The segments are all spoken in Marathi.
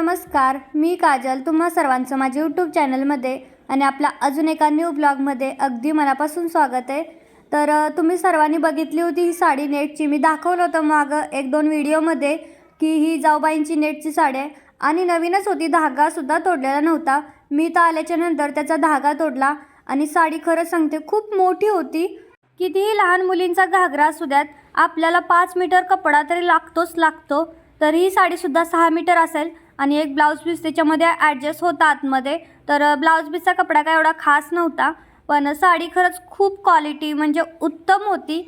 नमस्कार मी काजल तुम्हा सर्वांचं माझ्या यूट्यूब चॅनलमध्ये आणि आपल्या अजून एका न्यू ब्लॉगमध्ये अगदी मनापासून स्वागत आहे. तर तुम्ही सर्वांनी बघितली होती ही साडी नेटची. मी दाखवलं होतं मागं एक दोन व्हिडिओमध्ये की ही जाऊबाईंची नेटची साडी आहे आणि नवीनच होती धागासुद्धा तोडलेला नव्हता. मी तर आल्याच्यानंतर त्याचा धागा तोडला आणि साडी खरं सांगते खूप मोठी होती. कितीही लहान मुलींचा घागरा असू द्यात आपल्याला पाच मीटर कपडा तरी लागतोच लागतो. तर ही साडीसुद्धा सहा मीटर असेल. आणि एक ब्लाऊज पीस त्याच्यामध्ये ॲडजस्ट होता आतमध्ये तर ब्लाऊज पीसचा कपडा काय एवढा खास नव्हता पण साडी खरंच खूप क्वालिटी म्हणजे उत्तम होती.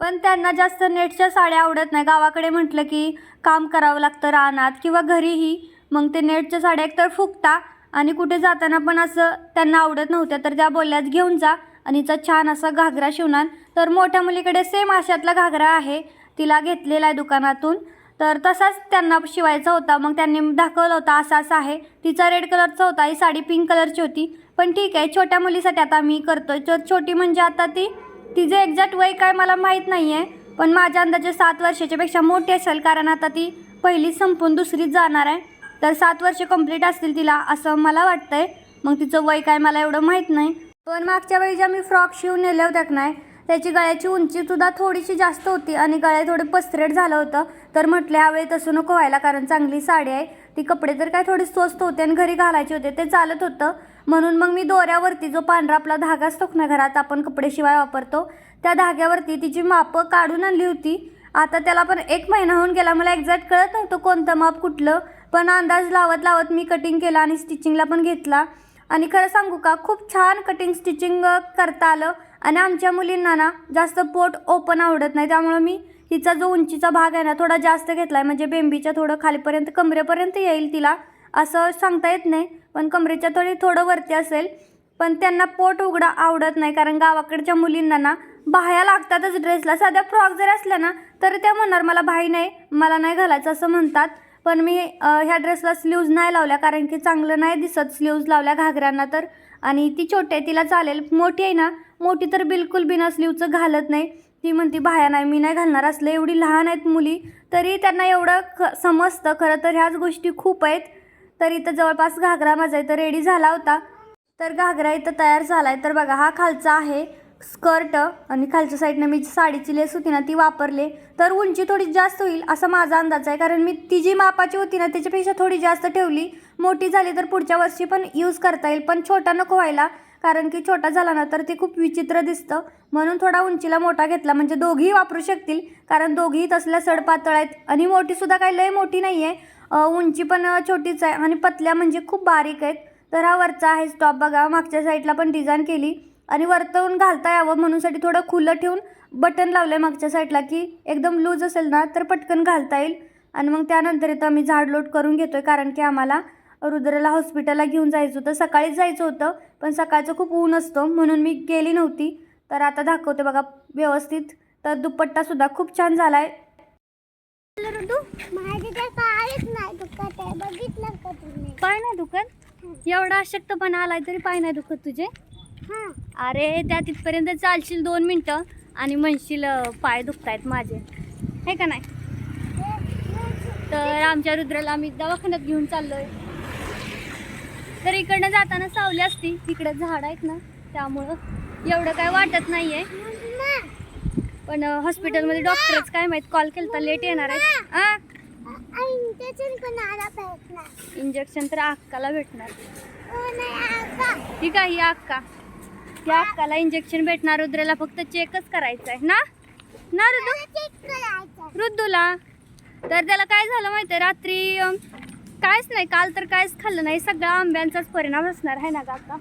पण त्यांना जास्त नेटच्या साड्या आवडत नाही. गावाकडे म्हटलं की काम करावं लागतं रानात किंवा घरीही. मग ते नेटच्या साड्या एकतर फुगता आणि कुठे जाताना पण असं त्यांना आवडत नव्हत्या. तर त्या बोलल्याच घेऊन जा. आणि हिचा छान असा घागरा शिवणार. तर मोठ्या मुलीकडे सेम अशातला घागरा आहे. तिला घेतलेला आहे दुकानातून. तर तसाच त्यांना शिवायचा होता. मग त्यांनी दाखवलं होता असा असा आहे. तिचा रेड कलरचा होता. ही साडी पिंक कलरची होती. पण ठीक आहे. छोट्या मुलीसाठी आता मी करतो तर छोटी म्हणजे आता ती तिचं एक्झॅक्ट वय काय मला माहीत नाही आहे पण माझ्या अंदाजे सात वर्षाच्यापेक्षा मोठी असेल. कारण आता ती पहिली संपून दुसरीच जाणार आहे. तर सात वर्ष कंप्लीट असतील तिला असं मला वाटतंय. मग तिचं वय काय मला एवढं माहीत नाही. पण मागच्या वेळी ज्या मी फ्रॉक शिवून नेल्या होत्या का नाही त्याची गळ्याची उंचीसुद्धा थोडीशी जास्त होती आणि गळ्या थोडं पसरेट झालं होतं. तर म्हटलं यावेळी तसं नको व्हायला कारण चांगली साडी आहे. ती कपडे तर काय थोडे स्वस्त होते आणि घरी घालायचे होते. ते चालत होतं. म्हणून मग मी दोऱ्यावरती जो पांढरा आपला धागा असतो ना घरात आपण कपडे शिवाय वापरतो त्या धाग्यावरती तिची मापं काढून आणली होती. आता त्याला पण एक महिना होऊन गेला मला एक्झॅक्ट कळत नव्हतं कोणतं माप कुठलं पण अंदाज लावत लावत मी कटिंग केला आणि स्टिचिंगला पण घेतला. आणि खरं सांगू का खूप छान कटिंग स्टिचिंग करता आलं. आणि आमच्या मुलींना ना जास्त पोट ओपन आवडत नाही. त्यामुळं मी हिचा जो उंचीचा भाग आहे ना थोडा जास्त घेतला आहे म्हणजे बेंबीच्या थोडं खालीपर्यंत कमरेपर्यंत येईल तिला असं सांगता येत नाही. पण कमरेच्या थोडी थोडं वरती असेल. पण त्यांना पोट उघडा आवडत नाही. कारण गावाकडच्या मुलींना ना बाह्या लागतातच ड्रेसला. साध्या फ्रॉक जर असल्या ना तर त्या म्हणणार मला बाही नाही मला नाही घालायचं असं म्हणतात. पण मी ह्या ड्रेसला स्लीव्ज नाही लावल्या. कारण की चांगलं नाही दिसत स्लीव्ज लावल्या घागऱ्यांना तर. आणि ती छोटी आहे तिला चालेल. मोठी आहे ना मोठी तर बिलकुल बिना स्लीवचं घालत नाही. ती म्हणती बाह्या नाही मी नाही घालणार असलं. एवढी लहान आहेत मुली तरी त्यांना एवढं ख समजतं. खरं तर ह्याच गोष्टी खूप आहेत. तर इथं जवळपास घागरा माझा इथं रेडी झाला होता. तर घागरा इथं तयार झाला आहे तर बघा हा खालचा आहे. स्कर्ट आणि खालच्या साईडनं मी जी साडीची लेस होती ना ती वापरले. तर उंची थोडी जास्त होईल असा माझा अंदाज आहे. कारण मी ती जी मापाची होती ना त्याच्यापेक्षा थोडी जास्त ठेवली. मोठी झाली तर पुढच्या वर्षी पण यूज करता येईल. पण छोटा नको व्हायला. कारण की छोटा झाला ना तर ते खूप विचित्र दिसतं. म्हणून थोडा उंचीला मोठा घेतला. म्हणजे दोघीही वापरू शकतील. कारण दोघीही तसल्या सड पातळ आहेत. आणि मोठीसुद्धा काही लय मोठी नाही आहे उंची पण छोटीच आहे. आणि पतल्या म्हणजे खूप बारीक आहेत. तर हा वरचा आहे स्टॉप बघा. मागच्या साईडला पण डिझाईन केली. आणि वरतून घालता यावं म्हणूनसाठी थोडं खुलं ठेवून बटन लावलं आहे मागच्या साईडला की एकदम लूज असेल ना तर पटकन घालता येईल. आणि मग त्यानंतर इथं आम्ही झाड लोट करून घेतो आहे कारण की आम्हाला रुद्रला हॉस्पिटलला घेऊन जायचं होतं. सकाळीच जायचं होतं पण सकाळचं खूप ऊन असतं म्हणून मी गेली नव्हती. तर आता दाखवते बघा व्यवस्थित. तर दुपट्टासुद्धा खूप छान झाला आहे. पाय नाही दुखत? एवढा अशक्तपणा आलाय तरी पाय नाही दुखत तुझे. अरे त्या तिथपर्यंत चालशील दोन मिनटं आणि म्हणशील पाय पाय दुखतायत माझे. हे का नाही? तर आमच्या रुद्राला आम्ही दवाखान्यात घेऊन चाललोय. तर इकडनं जाताना सावली असती. तिकडं झाड आहेत ना त्यामुळं एवढं काय वाटत नाहीये. पण हॉस्पिटलमध्ये डॉक्टरच काय माहीत कॉल केलता लेट येणार आहेत. इंजेक्शन ना इंजेक्शन तर अक्काला भेटणार. ही नाही ठीक आहे ही अक्का. त्या अक्काला इंजेक्शन भेटणार रुद्राला फक्त चेकच करायचं आहे ना? ना रुद्र? रुद्दूला? तर त्याला काय झालं माहिती आहे रात्री अं, काहीच नाही काल तर काहीच खाल्लं नाही सगळा आंब्यांचाच परिणाम असणार आहे ना काका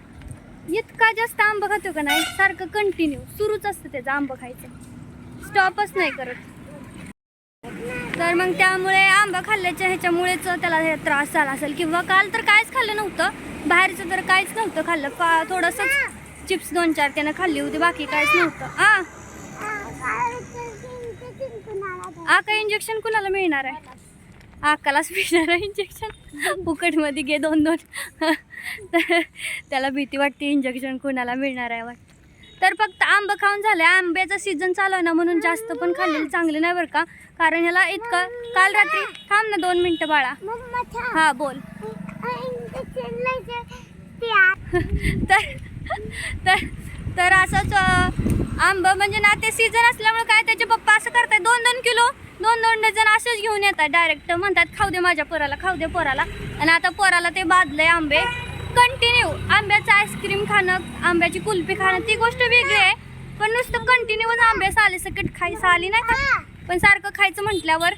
इतका जास्त आंबा खातो का नाही? सारखं कंटिन्यू सुरूच असतं त्याचं आंबा खायचं. स्टॉपच नाही करत. तर मग त्यामुळे आंबा खाल्ल्याच्या ह्याच्यामुळेच त्याला हे त्रास झाला असेल. किंवा काल तर काहीच खाल्लं नव्हतं बाहेरचं तर काहीच नव्हतं खाल्लं फा थोडंसंच चिप्स दोन चार त्यानं खाल्ली होती बाकी काहीच नव्हतं. आ? काय आका इंजेक्शन कुणाला मिळणार आहे? आकालाच मिळणार आहे इंजेक्शन फुकटमध्ये घे दोन दोन. तर त्याला भीती वाटते इंजेक्शन कुणाला मिळणार आहे वाट. तर फक्त आंबा खाऊन झालं. आंब्याचा सीझन चालू आहे ना म्हणून जास्त पण खाल्लेलं चांगलं नाही बरं का? कारण ह्याला इतकं काल रात्री थांब ना दोन मिनटं बाळा. हां हा बोल. तर तर तर असंच आंबं म्हणजे ना ते सीझन असल्यामुळे काय त्याचे पप्पा असं करतात दोन दोन किलो दोन दोन डझन असेच घेऊन येतात डायरेक्ट म्हणतात खाऊ दे माझ्या पोराला खाऊ दे पोराला. आणि आता पोराला ते बादलंय आंबे. कंटिन्यू आंब्याचं आईस्क्रीम खाणं आंब्याची कुल्फी खाणं ती गोष्ट वेगळी आहे. पण नुसतं कंटिन्यूच आंबे साले सकट खायचं आली नाही का पण सारखं खायचं म्हटल्यावर.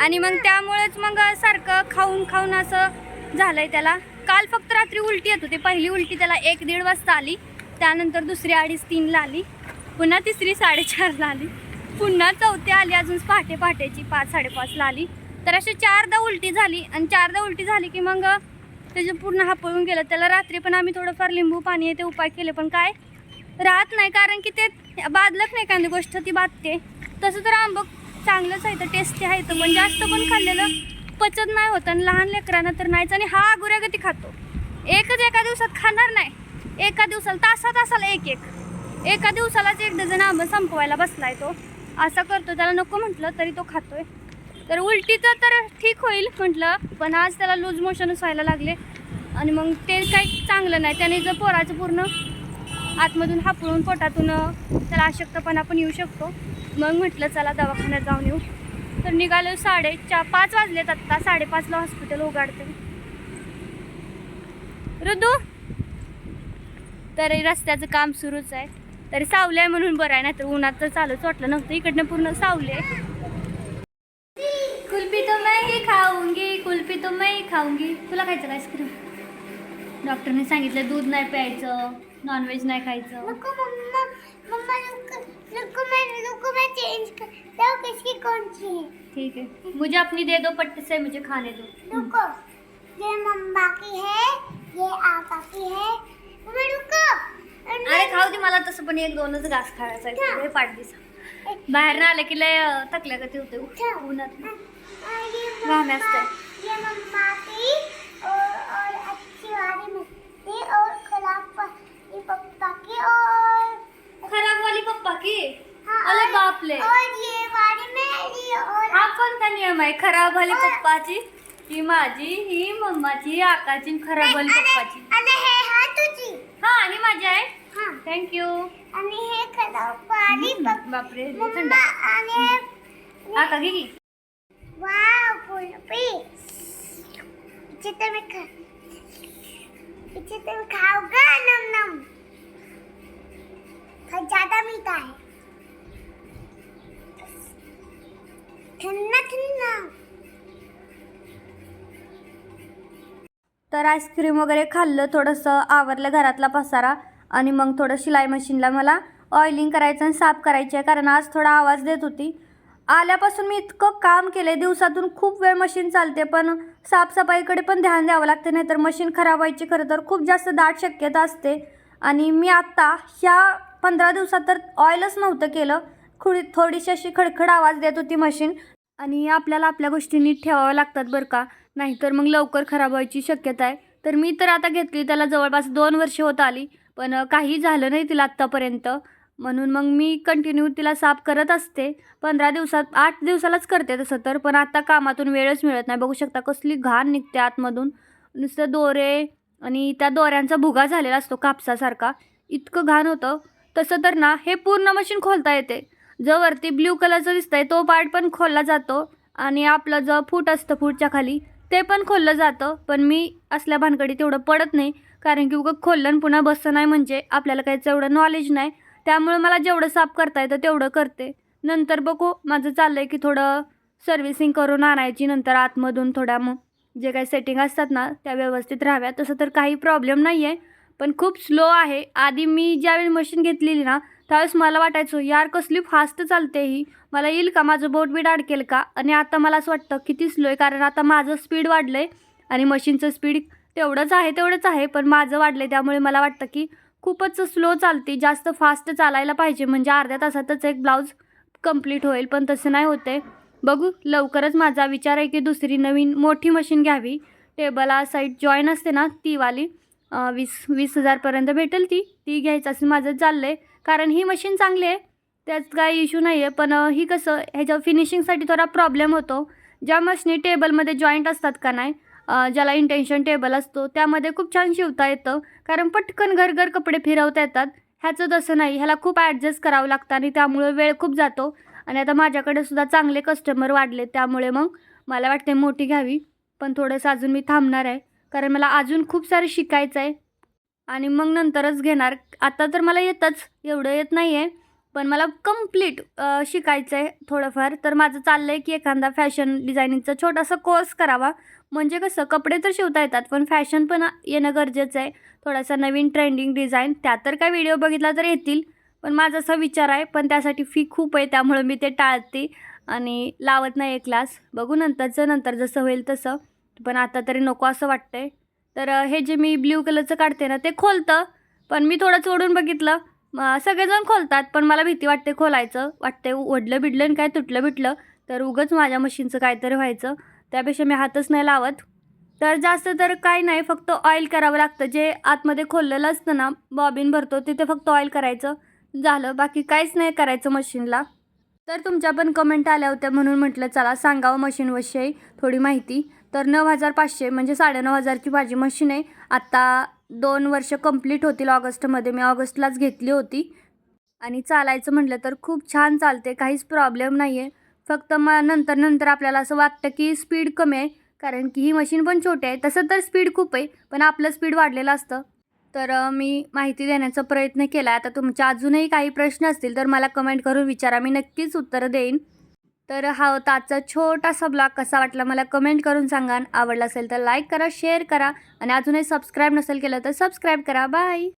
आणि मग त्यामुळेच मग सारखं खाऊन खाऊन असं झालंय त्याला. काल फक्त रात्री उलटी येत होती पहिली उलटी त्याला एक दीड वाजता आली. त्यानंतर दुसरी अडीच तीनला आली. पुन्हा तिसरी साडेचारला आली. पुन्हा चौथी आली अजून पहाटे पहाटेची पाच साडेपाचला आली. तर अशी चारदा उलटी झाली. आणि चारदा उलटी झाली की मग त्याचे पूर्ण हापळून गेलं. त्याला रात्री पण आम्ही थोडंफार लिंबू पाणी ते उपाय केले पण काय? राहत नाही कारण की ते बादलत नाही एखादी गोष्ट ती बादते. तसं तर आंब चांगलंच आहे तर टेस्टी आहे तर पण जास्त पण खाल्लेलं पचत नाही होत आणि लहान लेकरांना तर नाहीच आणि हा अगोऱ्यागती खातो. एकच एका दिवसात खाणार नाही. एका दिवसाला तासा तासाला एक एक. एका दिवसालाच एक डझन आंबा संपवायला बसलाय तो. असा करतो त्याला नको म्हटलं तरी तो खातोय. तर उलटीचं तर ठीक होईल म्हटलं पण आज त्याला लूज मोशनच व्हायला लागले. आणि मग ते काही चांगलं नाही. त्याने जर पोराचं पूर्ण आतमधून हापळून पोटातून त्याला अशक्तपणा पण येऊ शकतो. मग म्हटलं चला दवाखान्यात जाऊन येऊ. तर निघालो साडे चा पाच वाजलेत आत्ता. साडेपाचला हॉस्पिटल उघडते. रुदू! तरी रस्त्याचं काम सुरूच आहे. तरी सावलं आहे म्हणून बरं आहे नाही तर उन्हात तर चालूच वाटलं नव्हतं. इकडनं पूर्ण सावले आहे. कुल्फी तो मी खाऊंगी कुल्फी तो मी खाऊंगी. तुला खायचं का आईस्क्रीम? डॉक्टरने सांगितलं दूध नाही प्यायचं नॉनव्हेज नाही खायचं. मम्मा मम्मा नको मैं नको मैं चेंज कर दो किसकी कौन सी है? ठीक है। मुझे अपनी दे दो पट्टे से मुझे खाने दो। रुको। ये मम्मा की है ये आका की है। मम्मा रुको। अरे खाऊ दे मला तसं पण एक दोनच घास खायचा आहे लय पाठ दिसा बाहेर ना आलं की लय थकल्या गती होते उन्हात ये वाह, और हा कोणता नियम आहे? खराब वाली पप्पाची? ही माझी ही मम्माची आकाची खराब वाली पप्पाची. हे आणि माझी आहे. हा. थँक्यू हे बापरे थंड. आका घे की? वाव कुल्फी इथे तर मी खा इथे तर मी खाऊंगा नम नम ज्यादा मीठा है ठंडा तर आईस्क्रीम वगैरे खाल्लं थोडंसं आवरलं घरातला पसारा आणि मग थोडं शिलाई मशीनला मला ऑइलिंग करायचं आणि साफ करायचं आहे कारण आज थोडा आवाज देत होती. आल्यापासून मी इतकं काम केलं आहे दिवसातून खूप वेळ मशीन चालते पण साफसफाईकडे पण ध्यान द्यावं लागते नाही तर मशीन खराब व्हायची खरं तर खूप जास्त दाट शक्यता असते. आणि मी आत्ता ह्या पंधरा दिवसात तर ऑइलच नव्हतं केलं. खुडी थोडीशी अशी खडखड आवाज देत होती मशीन आणि आपल्याला आपल्या गोष्टी नीट ठेवाव्या लागतात बरं का. नाहीतर मग लवकर खराब व्हायची शक्यता आहे. तर मी तर आता घेतली त्याला जवळपास दोन वर्ष होत आली पण काही झालं नाही तिला आत्तापर्यंत. म्हणून मग मी कंटिन्यू तिला साफ करत असते. पंधरा दिवसात आठ दिवसालाच करते तसं तर पण आता कामातून वेळच मिळत नाही. बघू शकता कसली घाण निघते आतमधून. नुसतं दोरे आणि त्या दोऱ्यांचा भुगा झालेला असतो कापसासारखा. इतकं घाण होतं. तसं तर ना हे पूर्ण मशीन खोलता येते. जो वरती ब्ल्यू कलरचं दिसतंय तो पार्ट पण खोलला जातो आणि आपलं जो फूट असतं फूटच्या खाली ते पण खोललं जातं. पण मी असल्या भानगडी तेवढं पडत नाही कारण की उगं खोललं आणि पुन्हा बसतं नाही म्हणजे आपल्याला काही तेवढं नॉलेज नाही. त्यामुळे मला जेवढं साफ करता येतं तेवढं करते. नंतर बघू माझं चाललं आहे की थोडं सर्व्हिसिंग करून आणायची नंतर आतमधून थोड्या मग जे काही सेटिंग असतात ना त्या व्यवस्थित राहाव्या तसं तर काही प्रॉब्लेम नाही आहे पण खूप स्लो आहे. आधी मी ज्यावेळी मशीन घेतलेली ना त्यावेळेस मला वाटायचं यार कसली फास्ट चालते ही. मला येईल का? माझं बोट बीड अडकेल का? आणि आता मला असं वाटतं किती स्लो आहे. कारण आता माझं स्पीड वाढलं आहे आणि मशीनचं स्पीड तेवढंच आहे तेवढंच आहे. पण माझं वाढलं आहे त्यामुळे मला वाटतं की खूपच स्लो चालते. जास्त फास्ट चालायला पाहिजे. म्हणजे अर्ध्या तासातच एक ब्लाऊज कंप्लीट होईल. पण तसं नाही होते बघू लवकरच माझा विचार आहे की दुसरी नवीन मोठी मशीन घ्यावी. टेबला साईड जॉईन असते ना तीवाली वीस वीस हजारपर्यंत भेटेल ती. ती घ्यायचं असं माझं चाललं आहे कारण ही मशीन चांगली आहे. त्यात काही इश्यू नाही आहे पण ही कसं ह्याच्या फिनिशिंगसाठी थोडा प्रॉब्लेम होतो. ज्या मशनी टेबलमध्ये जॉईंट असतात का नाही ज्याला इंटेन्शन टेबल असतो त्यामध्ये खूप छान शिवता येतं. कारण पटकन घर घर कपडे फिरवता येतात. ह्याचं तसं नाही. ह्याला खूप ॲडजस्ट करावं लागतं आणि त्यामुळे वेळ खूप जातो. आणि आता माझ्याकडे सुद्धा चांगले कस्टमर वाढले त्यामुळे मग मला वाटते मोठी घ्यावी. पण थोडंसं अजून मी थांबणार आहे. कारण मला अजून खूप सारं शिकायचं आहे आणि मग नंतरच घेणार. आता तर मला येतच एवढं येत नाही आहे पण मला कंप्लीट शिकायचं आहे थोडंफार. तर माझं चाललं आहे की एखादा फॅशन डिझायनिंगचा छोटासा कोर्स करावा. म्हणजे कसं कपडे तर शिवता येतात पण फॅशन पण येणं गरजेचं आहे. थोडासा नवीन ट्रेंडिंग डिझाईन त्यात तर काय व्हिडिओ बघितला तर येतील. पण माझा असा विचार आहे पण त्यासाठी फी खूप आहे त्यामुळे मी ते टाळते. आणि लावत नाही क्लास बघू नंतरचं नंतर जसं होईल तसं. पण आता तरी नको असं वाटतं आहे तर हे जे मी ब्ल्यू कलरचं काढते ना ते खोलतं. पण मी थोडं चोडून बघितलं. सगळेजण खोलतात पण मला भीती वाटते खोलायचं. वाटते ओढलं बिडलं आणि काय तुटलं बिटलं तर उगंच माझ्या मशीनचं काहीतरी व्हायचं. त्यापेक्षा मी हातच नाही लावत. तर जास्त तर काय नाही फक्त ऑइल करावं लागतं. जे आतमध्ये खोललेलं असतं ना बॉबिन भरतो तिथे फक्त ऑइल करायचं. झालं. बाकी काहीच नाही करायचं मशीनला. तर तुमच्या पण कमेंट आल्या होत्या म्हणून म्हटलं चला सांगावं मशीनविषयी थोडी माहिती. तर नऊ हजार पाचशे म्हणजे साडेनऊ हजारची माझी मशीन आहे. आत्ता दोन वर्ष कंप्लीट होतील ऑगस्टमध्ये. मी ऑगस्टलाच घेतली होती. आणि चालायचं म्हटलं तर खूप छान चालते काहीच प्रॉब्लेम नाही आहे फक्त मग नंतर नंतर आपल्याला असं वाटतं की स्पीड कमी आहे. कारण की ही मशीन पण छोटी आहे. तसं तर स्पीड खूप आहे पण आपलं स्पीड वाढलेलं असतं. तर मी माहिती देण्याचा प्रयत्न केला आता तुमच्या अजूनही काही प्रश्न असतील तर मला कमेंट करून विचारा. मी नक्कीच उत्तरं देईन. तर हा होता आजचा छोटासा ब्लॉग. कसा वाटला मला कमेंट करून सांगा. आवडला असेल तर लाईक करा शेअर करा. आणि अजूनही सबस्क्राईब नसेल केलं तर सबस्क्राईब करा. बाय